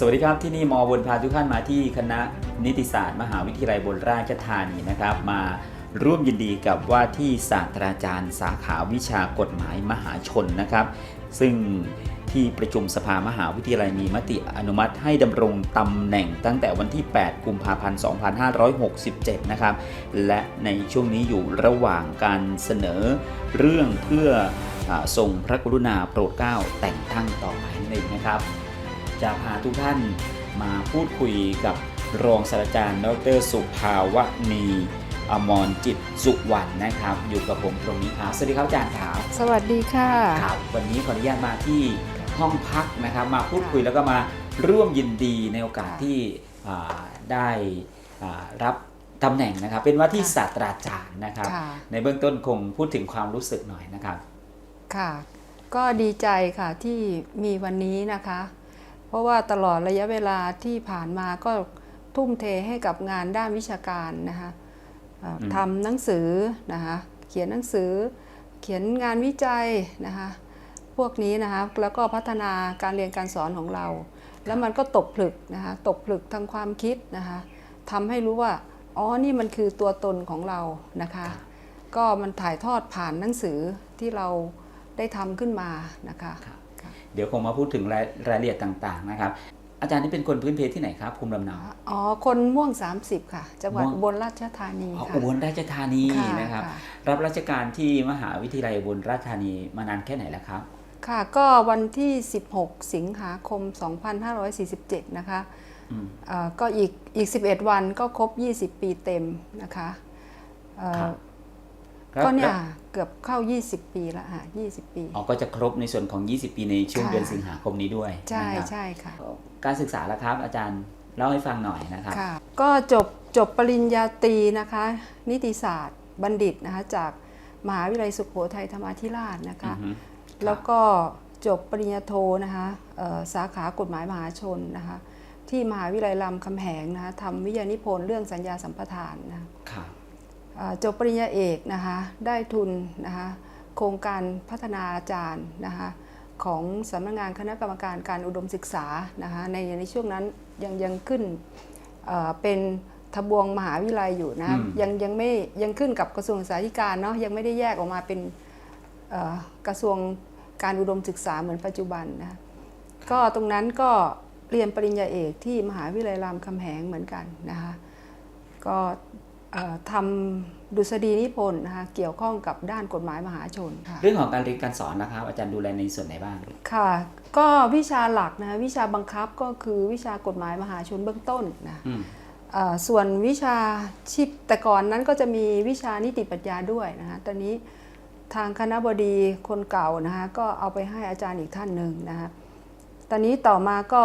สวัสดีครับที่นี่มอบนพาทุกท่านมาที่คณะนิติศาสตร์ มหาวิทยาลัยบนราชธานีนะครับ มาร่วมยินดีกับว่าที่ศาสตราจารย์ สาขาวิชากฎหมายมหาชนนะครับ ซึ่งที่ประชุมสภามหาวิทยาลัยมีมติอนุมัติให้ดำรงตำแหน่งตั้งแต่วันที่ 8 กุมภาพันธ์ 2567 นะครับ และในช่วงนี้อยู่ระหว่างการเสนอเรื่องเพื่ออาทรงพระกรุณาโปรดเกล้าแต่งตั้งต่อไปนั่นเองนะครับ จะพาทุกท่านมาพูดคุยกับรองศาสตราจารย์ ดร สุภาวณีอมรจิตสุวรรณนะครับ อยู่กับผมตรงนี้ครับสวัสดีครับอาจารย์ครับสวัสดีค่ะครับวันนี้ขออนุญาตมาที่ห้องพักนะครับ มาพูดคุยแล้วก็มาร่วมยินดีในโอกาสที่อ่าได้อ่ารับตำแหน่งนะครับ เป็นว่าที่ค่ะศาสตราจารย์นะครับค่ะในเบื้องต้นคงพูดถึงความรู้สึกหน่อยนะครับ ค่ะ ก็ดีใจค่ะที่มีวันนี้นะคะ เพราะว่าตลอดระยะเวลาที่ผ่านมาก็ทุ่มเทให้กับงานด้านวิชาการนะคะเอ่ออมทำหนังสือนะคะเขียนหนังสือ เขียนงานวิจัยนะคะพวกนี้นะคะแล้วก็พัฒนาการเรียนการสอนของเรา แล้วมันก็ตกผลึกนะคะตกผลึกทางความคิดนะคะทำให้รู้ว่าอ๋อนี่มันคือตัวตนของเรานะคะก็มันถ่ายทอดผ่านหนังสือที่เราได้ทำขึ้นมานะคะครับค่ะเดี๋ยวคงมาพูดถึงรายรายละเอียดต่างๆนะครับ อาจารย์นี่เป็นคนพื้นเพที่ไหนครับภูมิลำเนาอ๋อ คนม่วง 30 ค่ะ จังหวัดม่วงอุบลราชธานีอ๋อค่ะอุบลราชธานีค่ะนะครับค่ะรับราชการที่มหาวิทยาลัยอุบลราชธานีมานานแค่ไหนแล้วครับ ค่ะก็วันที่ 16 สิงหาคม 2547 นะคะอืมเอ่อก็อีกอีก 11 วันก็ครบ 20 ปีเต็มนะคะเอ่อครับ ก็เนี่ยแล้วเกือบเข้า 20 ปีแล้วค่ะ20 ปี อ๋อ ก็จะครบในส่วนของ 20 ปีในช่วงค่ะเดือนสิงหาคมนี้ด้วย ใช่นะครับใช่ค่ะ การศึกษาแล้วครับ อาจารย์เล่าให้ฟังหน่อยนะครับค่ะก็จบจบปริญญาตรีนะคะ นิติศาสตร์บัณฑิตนะคะจากมหาวิทยาลัยสุโขทัยธรรมาธิราชนะคะอือฮึแล้วก็จบปริญญาโทนะคะเอ่อสาขากฎหมายมหาชนนะคะที่มหาวิทยาลัยรามคำแหงนะคะทำวิทยานิพนธ์เรื่องสัญญาสัมปทานนะคะครับเอ่อ จบปริญญาเอกนะคะได้ทุนนะคะโครงการพัฒนาอาจารย์นะคะของสำนักงานคณะกรรมการการอุดมศึกษานะคะในในช่วงนั้นยังยังขึ้นเอ่อเป็นทบวงมหาวิทยาลัยอยู่นะอืมยังยังไม่ยังขึ้นกับกระทรวงศึกษาธิการเนาะยังไม่ได้แยกออกมาเป็นเอ่อกระทรวงการอุดมศึกษาเหมือนปัจจุบันนะก็ตรงนั้นก็เรียนปริญญาเอกที่มหาวิทยาลัยรามคำแหงเหมือนกันนะคะก็เอ่อ ทำดุษฎีนิพนธ์นะคะเกี่ยวข้องกับด้านกฎหมายมหาชนค่ะเรื่องของการเรียนการสอนนะครับ อาจารย์ดูแลในส่วนไหนบ้างค่ะ ก็วิชาหลักนะคะวิชาบังคับก็คือวิชากฎหมายมหาชนเบื้องต้นนะอืมเอ่อส่วนวิชาชีพแต่ก่อนนั้นก็จะมีวิชานิติปรัชญาด้วยนะคะตอนนี้ทางคณะบดีคนเก่านะคะก็เอาไปให้อาจารย์อีกท่านหนึ่งนะคะตอนนี้ต่อมาก็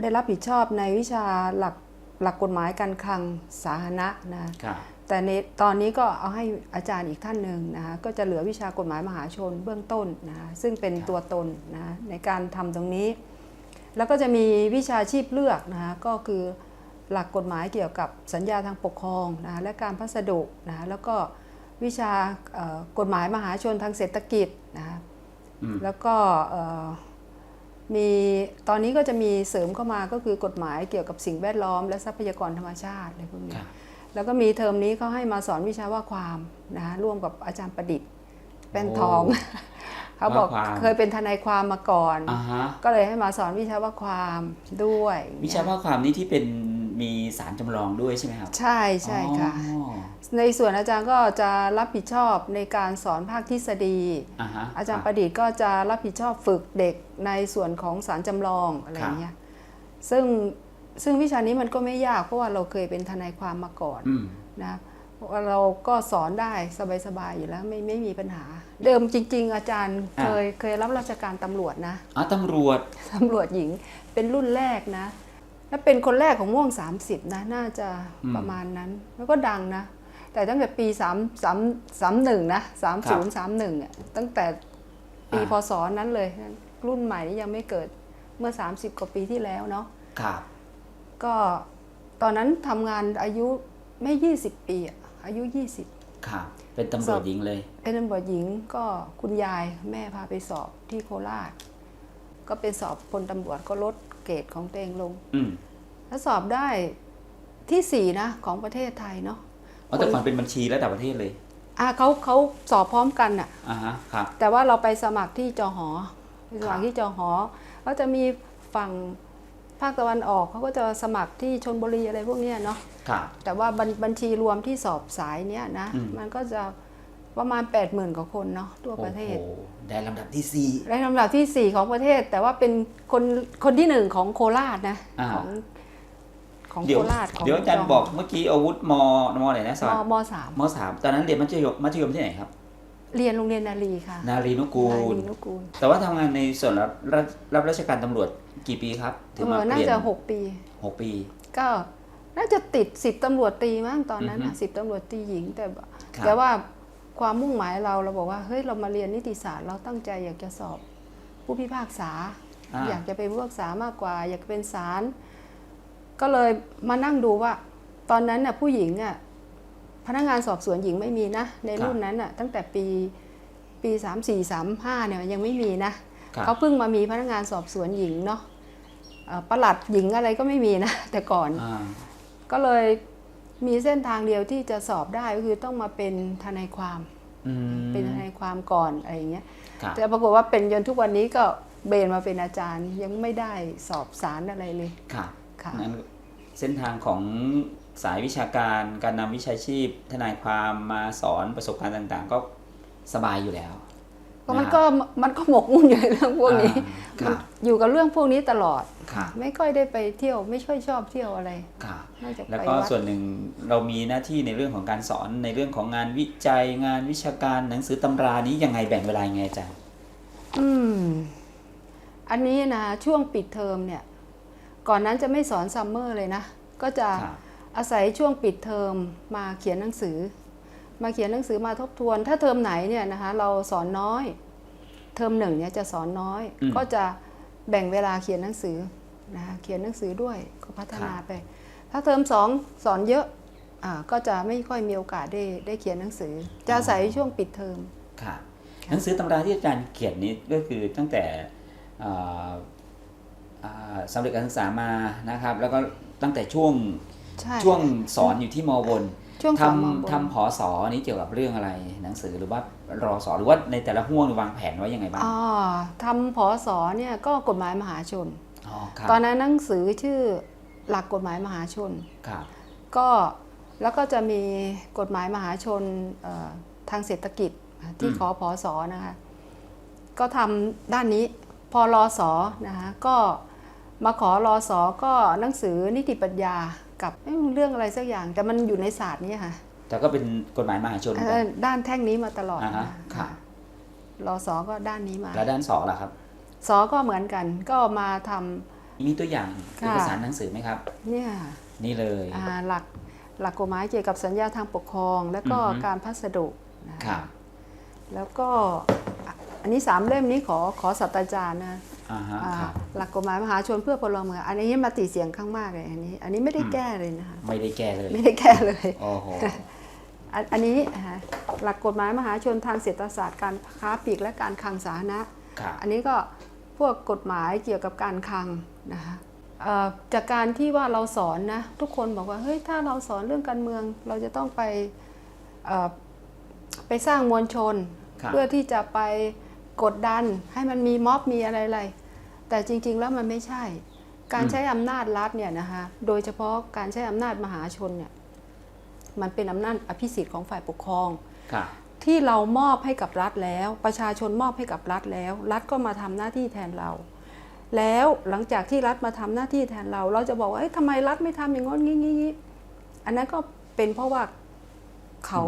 ได้รับผิดชอบในวิชาหลัก หลักกฎหมายการคลังสาธารณะนะคะครับแต่ในตอนนี้ก็เอาให้อาจารย์อีกท่านหนึ่งนะคะก็จะเหลือวิชากฎหมายมหาชนเบื้องต้นนะคะซึ่งเป็นครับตัวตนนะคะในการทำตรงนี้ แล้วก็จะมีวิชาชีพเลือกนะคะก็คือหลักกฎหมายเกี่ยวกับสัญญาทางปกครองนะคะและการพัสดุนะคะแล้วก็วิชาเอ่อกฎหมายมหาชนทางเศรษฐกิจนะคะอืมแล้วก็เอ่อ มีตอนนี้ก็จะมีเสริมเข้ามาก็คือกฎหมายเกี่ยวกับสิ่งแวดล้อม และทรัพยากรธรรมชาติอะไรพวกนี้ครับแล้วก็มีเทอมนี้เขาให้มาสอนวิชาว่าความนะคะร่วมกับอาจารย์ประดิษฐ์แป้นทองโอ้เขาบอกว่าความเคยเป็นทนายความมาก่อนอ่าฮะก็เลยให้มาสอนวิชาว่าความด้วย วิชาว่าความนี้ที่เป็น มีสารจำลองด้วยใช่ไหมครับ ใช่ใช่ค่ะ อ๋อในส่วนอาจารย์ก็จะรับผิดชอบในการสอนภาคทฤษฎี อ่าฮะอาจารย์ประดิษฐ์ก็จะรับผิดชอบฝึกเด็กในส่วนของสารจำลองอะไรอย่างเงี้ยซึ่งซึ่งวิชานี้มันก็ไม่ยากเพราะว่าเราเคยเป็นทนายความมาก่อน อืม นะเพราะว่าเราก็สอนได้สบายๆอยู่แล้วไม่ไม่มีปัญหา เดิมจริง ๆ อาจารย์เคยเคยรับราชการตำรวจนะอ๋อตำรวจ ตำรวจหญิงเป็นรุ่นแรกนะ และเป็นคนแรกของม่วง 30 นะ น่าจะอืมประมาณนั้น แล้วก็ดังนะ แต่ตั้งแต่ปี3 3 3 1นะ30 31อะตั้งแต่ปีอ่าพศนั้นเลย รุ่นใหม่นี่ยังไม่เกิดเมื่อ 30 กว่าปีที่แล้วเนาะครับ ก็ตอนนั้นทำงานอายุไม่ 20 ปีอะอายุ 20ครับเป็นตำรวจหญิงเลย เป็นตำรวจหญิงก็คุณยายแม่พาไปสอบที่โคราช ก็เป็นสอบพลตำรวจก็ลด เกรดของตัวเองลงอืมถ้าสอบได้ที่สี่นะของประเทศไทยเนาะอ๋อแต่ก่อนเป็นบัญชีระดับประเทศเลย อ่าเขาเขาสอบพร้อมกันอะอ่าฮะครับแต่ว่าเราไปสมัครที่จอหอไปสมัคครัรบที่จอหอก็จะมีฝั่งภาคตะวันออกเขาก็จะสมัครที่ชนบุรีอะไรพวกเนี้ยเนาะครับแต่ว่าบัญบัญชีรวมที่สอบสายเนี้ยนะอืมมันก็จะ ประมาณ 8 0,000 กว่าคนเนาะทั่วประเทศ โอ้โหได้ลำดับที่สี่และลำดับทีสี่ 4 ของประเทศ แต่ว่าเป็นคนคนที่หนึ่งของโคราชนะอ่า ของของเดี๋ยโควราชของเดี๋ยวอาจารย์บอกเมื่อกี้อาวุธมมไหนนะสมวัสดิ์มสามมสามตอนนั้นเรียนมัธยมมัธยมที่ไหนครับ เรียนโรงเรียนนารีค่ะนารีนุกูนาลรีนุกูลแต่ว่าทำงานในส่วนรับรับรับราชการตำรวจกี่ปีครับถึงเอมาอเปน่าลี่ยนจะ 6 ปี หกปี ก็น่าจะติดสิบตำรวจตรีมั้งตอนนั้นอือนะฮึสิบตำรวจตรีหญิงแต่ ครับ แต่ว่า ความมุ่งหมายเราเราบอกว่าเฮ้ยเรามาเรียนนิติศาสตร์เราตั้งใจอยากจะสอบผู้พิพากษาอ่าอยากจะเป็นผู้พิพากษามากกว่า อยากเป็นศาลก็เลยมานั่งดูว่า ตอนนั้นน่ะผู้หญิงอะพนักงานสอบสวนหญิงไม่มีนะ ในรุ่นนั้นน่ะตั้งแต่ปีปีสามสี่สามห้าเนี่ยยังไม่มีนะครับเขาเพิ่งมามีพนักงานสอบสวนหญิงเนาะเอ่อประหลัดหญิงอะไรก็ไม่มีนะ แต่ก่อนอ่าก็เลย มีเส้นทางเดียวที่จะสอบได้ก็คือต้องมาเป็นทนายความอืมเป็นทนายความก่อนอะไรอย่างเงี้ยครับแต่ปรากฏว่าเป็นจนทุกวันนี้ก็เบนมาเป็นอาจารย์ยังไม่ได้สอบสารอะไรเลยครับค่ะนั้นเส้นทางของสายวิชาการการนำวิชาชีพ ทนายความมาสอนประสบการณ์ต่าง ๆ ก็สบายอยู่แล้วก็มันก็มันก็หมกมุ่นอยู่ในเรื่องพวกนี้ อ่าคมัรันบอยู่กับเรื่องพวกนี้ตลอดครับไม่ค่อยได้ไปเที่ยว ไม่ค่อยชอบเที่ยวอะไรครับนอกจากแล้วไปก็วัด ส่วนหนึ่งเรามีหน้าที่ในเรื่องของการสอนในเรื่องของงานวิจัยงานวิชาการหนังสือตำรานี้ยังไงแบ่งเวลายังไงอาจารย์ อืม อันนี้นะช่วงปิดเทอมเนี่ย ก่อนนั้นจะไม่สอนซัมเมอร์เลยนะ ก็จะครับ อาศัยช่วงปิดเทอมมาเขียนหนังสือ มาเขียนหนังสือมาทบทวน ถ้าเทอมไหนเนี่ยนะคะ เราสอนน้อย เทอมหนึ่งเนี่ยจะสอนน้อย อืม ก็จะ แบ่งเวลาเขียนหนังสือนะคะเขียนหนังสือด้วยก็พัฒนาครับไป ถ้าเทอมสองสอนเยอะอ่าก็จะไม่ค่อยมีโอกาสได้ได้เขียนหนังสือ จะอาศัยช่วงปิดเทอมค่ะหนังสือตำราที่อาจารย์เขียนนี้ก็คือตั้งแต่อ่าอ่าสำเร็จการศึกษามานะครับ แล้วก็ตั้งแต่ช่วงใช่ช่วงสอนอยู่ที่มบน ช่วงทสอนมบนำทำผอสอนี้เกี่ยวกับเรื่องอะไร หนังสือหรือว่ารอสอหรือว่าในแต่ละห่วงวางแผนไว้ยังไงบ้างอ๋อทำผอสอเนี่ยก็กฎหมายมหาชนอ๋อครับตอนนั้นหนังสือชื่อหลักกฎหมายมหาชนครับก็แล้วก็จะมีกฎหมายมหาชนเอ่อทางเศรษฐกิจที่ขอพอสอนะคะ ก็ทำด้านนี้พอรอสอนะคะก็มาขอรอสอก็หนังสือนิติปัญญา กับเอ้ยเรื่องอะไรสักอย่าง แต่มันอยู่ในศาสตร์นี้ค่ะแต่ก็เป็นกฎหมายมหาชนเหมือนเอกัอนด้านแท่งนี้มาตลอดอ่าฮะนะครับรอสอก็ด้านนี้มาแล้วด้านสอล่ะครับ สอก็เหมือนกัน ก็มาทำ มีตัวอย่างค่ะ เอกสารหนังสือไหมครับ เนี่ยนี่เลย อ่าหลักหลักกฎหมายเกี่ยวกับสัญญาทางปกครอง และก็อือฮึ การพัสดุนะครัคะบแล้วก็อะอันนี้สามเล่มนี้ขอขอศาสตราจารย์นะ อ่าฮะอ่าครับหลักกฎหมายมหาชนเพื่อพลเมืองอันนี้มาติเสียงข้างมากเลยอันนี้ อันนี้ไม่ได้แก้เลยนะคะไม่ได้แก้เลยไม่ได้แก้เลย โอ้โห อันอันนี้อ่าหลักกฎหมายมหาชนทางเศรษฐศาสตร์การค้าปลีกและการคลังสาธารณะ ครับ อันนี้ก็พวกกฎหมายเกี่ยวกับการคลังนะคะเอ่อจากการที่ว่าเราสอนนะทุกคนบอกว่าเฮ้ยถ้าเราสอนเรื่องการเมือง เราจะต้องไปเอ่อไปสร้างมวลชน ครับ เพื่อที่จะไป กดดันให้มันมีม็อบมีอะไรๆแต่จริง ๆ แล้วมันไม่ใช่ การใช้อำนาจรัฐเนี่ยนะคะโดยเฉพาะการใช้อำนาจมหาชนเนี่ยมันเป็นอำนาจอภิสิทธิ์ของฝ่ายปกครองครับที่เรามอบให้กับรัฐแล้ว ประชาชนมอบให้กับรัฐแล้ว รัฐก็มาทำหน้าที่แทนเรา แล้วหลังจากที่รัฐมาทำหน้าที่แทนเรา เราจะบอกว่าเอ้ยทำไมรัฐไม่ทำอย่างง้นงี้งี้งี้อันนั้นก็เป็นเพราะว่าเขา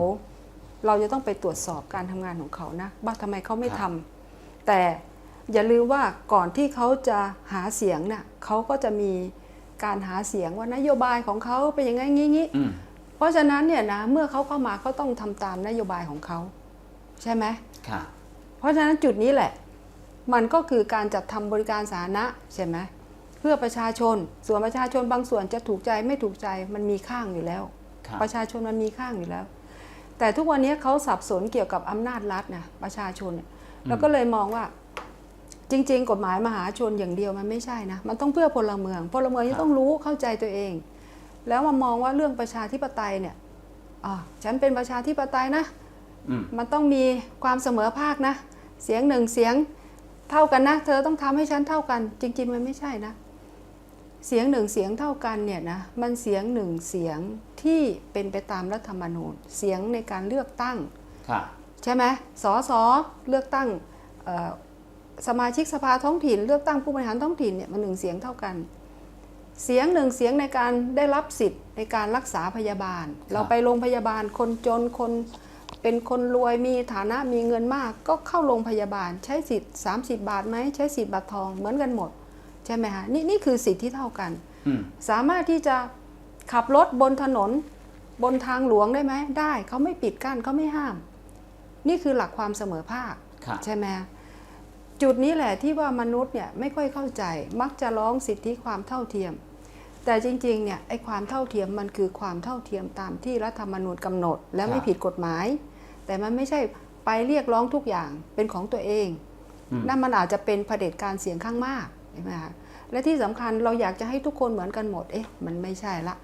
เราจะต้องไปตรวจสอบการทำงานของเขานะว่าทำไมเขาไม่ทำ แต่อย่าลืมว่าก่อนที่เขาจะหาเสียงน่ะเขาก็จะมีการหาเสียงว่านโยบายของเขาเป็นยังไงงี้งี้อืมเพราะฉะนั้นเนี่ยนะเมื่อเขาเข้ามาเขาต้องทำตามนโยบายของเขาใช่ไหมครับเพราะฉะนั้นจุดนี้แหละ มันก็คือการจัดทำบริการสาธารณะใช่ไหมเพื่อประชาชนส่วนประชาชนบางส่วนจะถูกใจไม่ถูกใจมันมีข้างอยู่แล้วครับประชาชนมันมีข้างอยู่แล้ว แต่ทุกวันนี้เขาสับสนเกี่ยวกับอำนาจรัฐนะประชาชนเนี่ย เราก็เลยมองว่า จริง ๆ กฎหมายมหาชนอย่างเดียวมันไม่ใช่นะ มันต้องเพื่อพลเมือง พลเมืองครัที่บต้องรู้เข้าใจตัวเอง แล้วมามองว่าเรื่องประชาธิปไตยเนี่ยอ่าฉันเป็นประชาธิปไตยนะอืมมันต้องมีความเสมอภาคนะ เสียงหนึ่งเสียงเท่ากันนะ เธอต้องทำให้ฉันเท่ากัน จริง ๆ มันไม่ใช่นะ เสียงหนึ่งเสียงเท่ากันเนี่ยนะ มันเสียงหนึ่งเสียงที่เป็นไปตามรัฐธรรมนูญ เสียงในการเลือกตั้งค่ะ ใช่ไหมสอสอเลือกตั้งเอ่อสมาชิกสภาท้องถิ่น เลือกตั้งผู้บริหารท้องถิ่นเนี่ยมันหนึ่งเสียงเท่ากัน เสียงหนึ่งเสียงในการได้รับสิทธิ์ในการรักษาพยาบาล เราไปโรงพยาบาลคนจนคนเป็นคนรวยมีฐานะมีเงินมากก็เข้าโรงพยาบาลใช้สิทธิ์ 30 บาทไหมใช้สิทธิ์บัตรทองเหมือนกันหมด ใช่ไหมคะนี่นี่คือสิทธิ์ที่เท่ากันอืมสามารถที่จะขับรถบนถนนบนทางหลวงได้ไหมได้เขาไม่ปิดกั้นเขาไม่ห้าม นี่คือหลักความเสมอภาคค่ะใช่ไหมจุดนี้แหละที่ว่ามนุษย์เนี่ยไม่ค่อยเข้าใจ มักจะร้องสิทธิความเท่าเทียม แต่จริงๆเนี่ยไอ้ความเท่าเทียมมันคือความเท่าเทียมตามที่รัฐธรรมนูญกำหนด และไม่ผิดกฎหมาย แต่มันไม่ใช่ไปเรียกร้องทุกอย่างเป็นของตัวเองอืมนั่นมันอาจจะเป็นเผด็จการเสียงข้างมากใช่ไหมคะและที่สำคัญเราอยากจะให้ทุกคนเหมือนกันหมด เอ๊ะ มันไม่ใช่ละ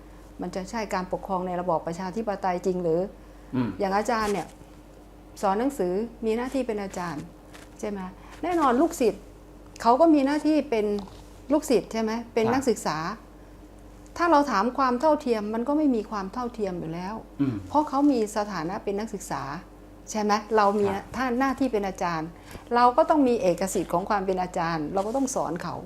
มันจะใช่การปกครองในระบอบประชาธิปไตยจริงหรืออืมอย่างอาจารย์เนี่ย สอนหนังสือมีหน้าที่เป็นอาจารย์ใช่ไหมแน่นอนลูกศิษย์เขาก็มีหน้าที่เป็นลูกศิษย์ใช่ไหมเป็นนักศึกษา ถ้าเราถามความเท่าเทียมมันก็ไม่มีความเท่าเทียมอยู่แล้วอืมเพราะเขามีสถานะเป็นนักศึกษาใช่ไหมเรามีครับท่านหน้าที่เป็นอาจารย์ เราก็ต้องมีเอกสิทธิ์ของความเป็นอาจารย์ เราก็ต้องสอนเขา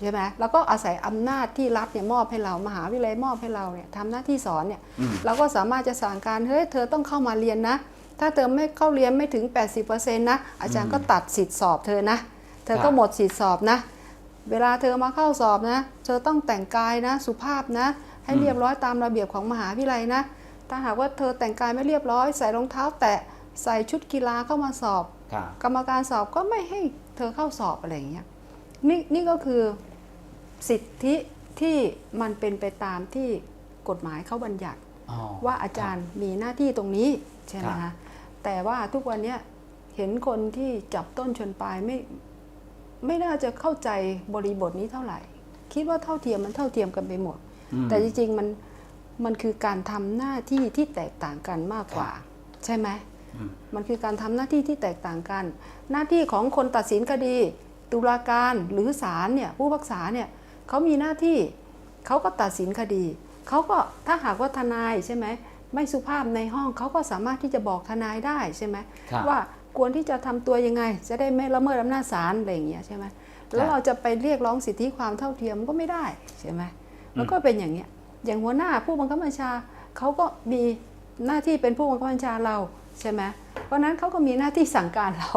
ใช่ไหมแล้วก็อาศัยอำนาจที่รัฐเนี่ยมอบให้เรามหาวิทยาลัยมอบให้เราเนี่ยทำหน้าที่สอนเนี่ยอืมเราก็สามารถจะสั่งการเฮ้ยเธอต้องเข้ามาเรียนนะ ถ้าเธอไม่เข้าเรียนไม่ถึง 80%นะอาจารย์ก็ตัดสิทธิ์สอบเธอนะ เธอก็หมดสิทธิ์สอบนะ เวลาเธอมาเข้าสอบนะ เธอต้องแต่งกายนะ สุภาพนะ ให้เรียบร้อยตามระเบียบของมหาวิทยาลัยนะ ถ้าหากว่าเธอแต่งกายไม่เรียบร้อย ใส่รองเท้า แตะใส่ชุดกีฬาเข้ามาสอบค่ะกรรมการสอบก็ไม่ให้เธอเข้าสอบอะไรอย่างเงี้ยนี่นี่ก็คือสิทธิที่มันเป็นไปตามที่กฎหมายเขาบัญญัติอ๋อว่าอาจารย์มีหน้าที่ตรงนี้ ใช่ไหมครัคะบแต่ว่าทุกวันเนี้ยเห็นคนที่จับต้นชนปลายไม่ไม่น่าจะเข้าใจบริบทนี้เท่าไหร่ คิดว่าเท่าเทียมมันเท่าเทียมกันไปหมดอืมแต่จริงๆมันมันคือการทำหน้าที่ที่แตกต่างกันมากกว่า ใช่ไหมอืมมันคือการทำหน้าที่ที่แตกต่างกัน หน้าที่ของคนตัดสินคดี ตุลาการหรือศาลเนี่ยผู้พิพักษาเนี่ยเขามีหน้าที่เขาก็ตัดสินคดีเขาก็ถ้าหากว่าทนายใช่ไหม ไม่สุภาพในห้องเขาก็สามารถที่จะบอกทนายได้ใช่ไหมครับว่าควรที่จะทำตัวยังไง จะได้ไม่ละเมิดอำนาจศาลอะไรอย่างเงี้ยใช่ไหมแล้วเราจะไปเรียกร้องสิทธิความเท่าเทียมก็ไม่ได้ใช่ไหมมันก็เป็นอย่างเงี้ยอย่างหัวหน้าผู้บังคับบัญชาเขาก็มีหน้าที่เป็นผู้บังคับบัญชาเราใช่ไหมเพราะฉะนั้นเขาก็มีหน้าที่สั่งการเรา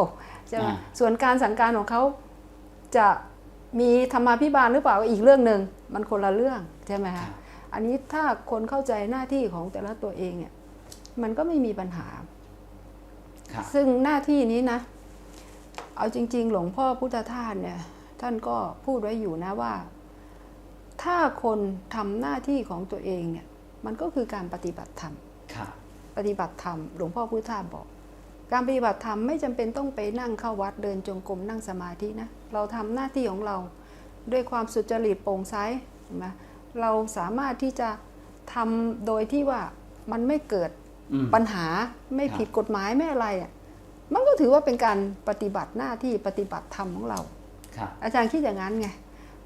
ใช่ไหมอ่าส่วนการสั่งการของเขาจะมีธรรมาภิบาลหรือเปล่าก็อีกเรื่องหนึ่งมันคนละเรื่องใช่ไหมครัคะบ อันนี้ถ้าคนเข้าใจหน้าที่ของแต่ละตัวเองเนี่ย มันก็ไม่มีปัญหาค่ะซึ่งหน้าที่นี้นะ เอาจริง ๆ หลวงพ่อพุทธทาสเนี่ย ท่านก็พูดไว้อยู่นะว่า ถ้าคนทำหน้าที่ของตัวเองเนี่ย มันก็คือการปฏิบัติธรรมค่ะปฏิบัติธรรมหลวงพ่อพุทธทาสบอก การปฏิบัติธรรมไม่จำเป็นต้องไปนั่งเข้าวัดเดินจงกรมนั่งสมาธินะ เราทำหน้าที่ของเราด้วยความสุจริตโปร่งใสเห็นไหม เราสามารถที่จะทำโดยที่ว่ามันไม่เกิดอืมปัญหาไม่ครับผิดกฎหมายไม่อะไรอะมันก็ถือว่าเป็นการปฏิบัติหน้าที่ปฏิบัติธรรมของเราค่ะอาจารย์คิดอย่างนั้นไง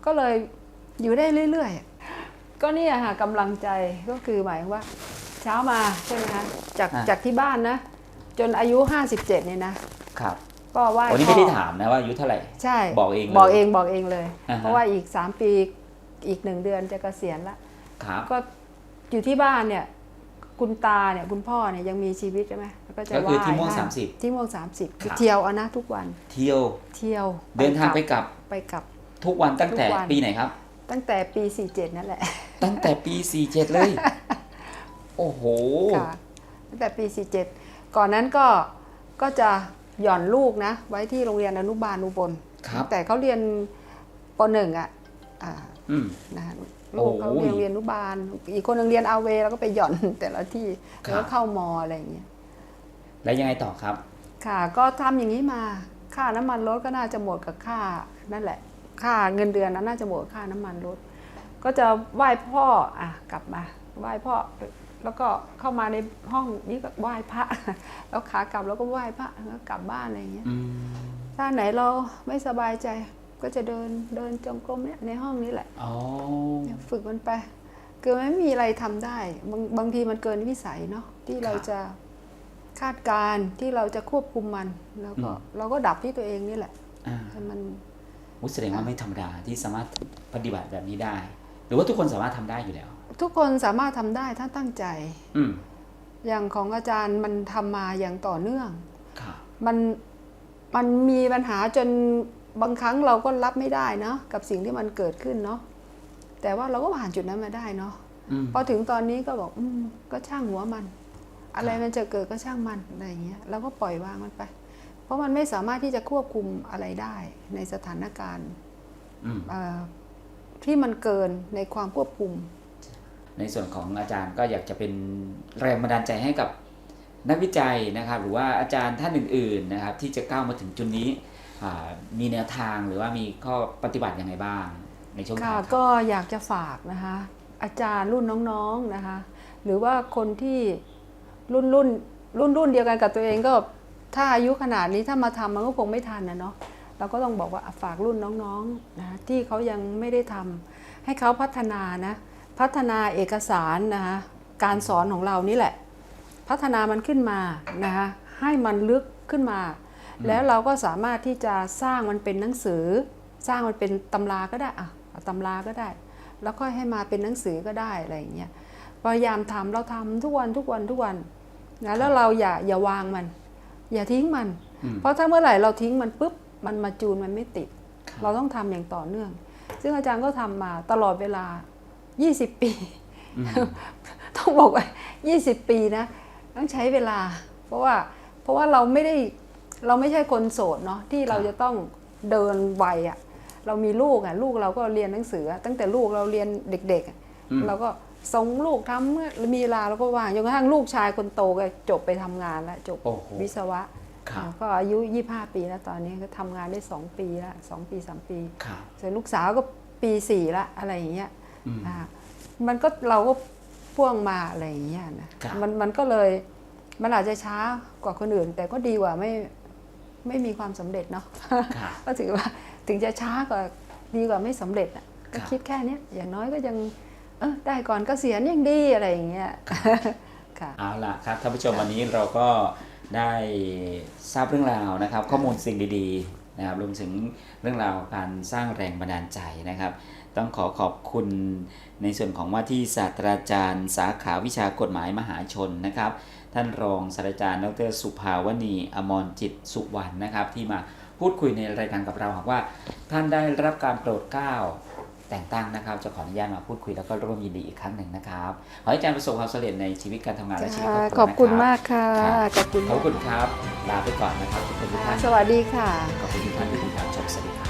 ก็เลยอยู่ได้เรื่อยๆ ก็เนี่ยค่ะกำลังใจก็คือหมายถึงว่า เช้ามาใช่ไหมคะจากอะจากที่บ้านนะ จนอายุ 57เนี่ยนะครับ ก็ไหว้วันนี้พ่ไม่อได้ถามนะว่าอายุเท่าไหร่ ใช่ บอกเองเลยบอกเองบอกเองเลยอ่าฮะเพราะว่าอีก 3 ปี อีกหนึ่งเดือนจะเกษียณละครับก็อยู่ที่บ้านเนี่ย คุณตาเนี่ยคุณพ่อเนี่ยยังมีชีวิตใช่ไหมแล้วก็จะก็คือไหว้ที่ม่วงท่นสามสิบที่ม่วงสามสิบคือครับ เที่ยวเอานะทุกวันเที่ยว เที่ยวเดินทางไปกลับกลับไปกลับ ทุกวันตั้งแต่ทุกวัน ปีไหนครับ ตั้งแต่ปี 47 นั่นแหละตั้งแต่ปี 47 เลย โอ้โห ค่ะตั้งแต่ปี 47 ก่อนนั้นก็ก็จะหย่อนลูกนะ ไว้ที่โรงเรียนอนุบาลอุบลครับ แต่เขาเรียนปหนึ่งอะอ่าอืม นะคะโอ้ลูกเขาเรียนเรียนอนุบาล อีกคนหนึงเรียนอาเวแล้วก็ไปหย่อนแต่ละที่ครับแล้วก็เข้ามออะไรอย่างเงี้ยแล้วยังไงต่อครับ ค่ะ ก็ทำอย่างนี้มาคค่าน้ำมันรถก็น่าจะหมดกับค่านั่นแหละ ค่าเงินเดือนนั้นน่าจะหมดกับค่าน้ำมันรถก็จะไหว้พ่ออะกลับมาไหว้พ่อแล้วก็เข้ามาในห้องนี้ก็ไหว้พระ แล้วขากลับแล้วก็ไหว้พระแล้วกลับบ้านอะไรอย่างเงี้ยอืมถ้าไหนเราไม่สบายใจ ก็จะเดินเดินจงกรมเนี่ยในห้องนี้แหละอ๋อเนี่ยฝึกมันไปคือไม่มีอะไรทำได้บางบางทีมันเกินวิสัยเนาะที่เราจะคาดการณ์ที่เราจะควบคุมมัน แล้วก็เราก็ดับที่ตัวเองนี่แหละอ่าแต่มันอุ๊ยแสดงว่าไม่ธรรมดาที่สามารถปฏิบัติแบบนี้ได้ หรือว่าทุกคนสามารถทำได้อยู่แล้ว ทุกคนสามารถทำได้ถ้าตั้งใจ อืมอย่างของอาจารย์มันทำมาอย่างต่อเนื่องค่ะมันมันมีปัญหาจน บางครั้งเราก็รับไม่ได้เนาะกับสิ่งที่มันเกิดขึ้นเนาะแต่ว่าเราก็ผ่านจุดนั้นมาได้เนาะอืมพอถึงตอนนี้ก็บอกอมก็ช่างหัวมัน อะไรมันจะเกิดก็ช่างมันอะไรอย่างเงี้ยเราก็ปล่อยวางมันไป เพราะมันไม่สามารถที่จะควบคุมอะไรได้ในสถานการณ์อืมเอ่อที่มันเกินในความควบคุม ในส่วนของอาจารย์ก็อยากจะเป็นแรงบันดาลใจให้กับนักวิจัยนะครับ หรือว่าอาจารย์ท่านอื่น ๆนะครับ ที่จะก้าวมาถึงจุดนี้อ่า มีแนวทางหรือว่ามีข้อปฏิบัติยังไงบ้าง ในช่วงค่ะท้ก็อยากจะฝากนะคะ อาจารย์รุ่นน้องๆนะคะ หรือว่าคนที่รุ่นรุ่นรุ่นรุ่นเดียวกันกับตัวเองก็ถ้าอายุขนาดนี้ถ้ามาทำมันก็คงไม่ทันนะเนาะเราก็ต้องบอกว่าฝากรุ่นน้องๆนะะที่เขายังไม่ได้ทำให้เขาพัฒนานะพัฒนาเอกสารนะคะการสอนของเรานี่แหละ พัฒนามันขึ้นมานะคะให้มันลึกขึ้นมา แล้วเราก็สามารถที่จะสร้างมันเป็นหนังสือ สร้างมันเป็นตำราก็ได้อะเอาตำราก็ได้ แล้วก็ให้มาเป็นหนังสือก็ได้อะไรอย่างเงี้ยพยายามทำเราทำทุกวันทุกวันทุกวันนะแล้วเราอย่าอย่าวางมัน อย่าทิ้งมันอืมเพราะถ้าเมื่อไหร่เราทิ้งมันปุ๊บมันมาจูนมันไม่ติดครับเราต้องทำอย่างต่อเนื่อง ซึ่งอาจารย์ก็ทำมาตลอดเวลา 20 ปีอืมต้องบอกว่า 20 ปีนะ ต้องใช้เวลา เพราะว่าเพราะว่าเราไม่ได้ เราไม่ใช่คนโสดเนาะที่เราจะต้องเดินไวอะ่ะเรามีลูกอะ่ะลูกเราก็เรียนหนังสืออะตั้งแต่ลูกเราเรียนเด็กๆอะอืมเราก็ส่งลูกทำเมื่อมีเวลาเราก็ว่างจนกระทั่งลูกชายคนโตก็จบไปทำงานแล้วจบโอ้โหวิศวะครับก็อายุ 25 ปีแล้วตอนนี้ก็ทำงานได้ 2 ปีแล้ว2ปี 3 ปีครับส่วนลูกสาวก็ปีสี่ละอะไรอย่างเงี้ยอืมอ่ามันก็เราก็พ่วงมาอะไรอย่างเงี้ยนะครับมันมันก็เลยมันอาจจะช้ากว่าคนอื่น แต่ก็ดีกว่าไม่ ไม่มีความสำเร็จเนาะครับก็ถือว่าถึงจะช้ากว่าดีกว่าไม่สำเร็จอะครัก็บคิดแค่เนี้ยอย่างน้อยก็ยังเออได้ก่อนเกษียณยังดีอะไรอย่างเงี้ยค่ะเอาล่ะครับท่านผู้ชมวันนี้เราก็ได้ทราบเรื่องราวนะครับ ข้อมูลสิ่งดีๆนะครับรวมถึงเรื่องราวการสร้างแรงบันดาลใจนะครับ ต้องขอขอบคุณในส่วนของว่าที่ศาสตราจารย์ สาขาวิชากฎหมายมหาชนนะครับ ท่านรองศาสตราจารย์ ดร สุภาวณี อมรจิตสุวรรณนะครับ ที่มาพูดคุยในรายการกับเราหากว่า ท่านได้รับการโปรดเกล้าแต่งตั้งนะครับ จะขออนุญาตมาพูดคุยแล้วก็ร่วมยินดีอีกครั้งหนึ่งนะครับขอให้อาจารย์ประสบความสำเร็จในชีวิตการทำงานและชีวิตครอบครัวขอบคุณนะมากค่ะครับขอบคุณขอบมากคุณครับลาไปก่อนนะครับทุกคนทุกท่านสวัสดีค่ะขอบคุณทุกท่านที่ติดตามชมสวัสดีครับ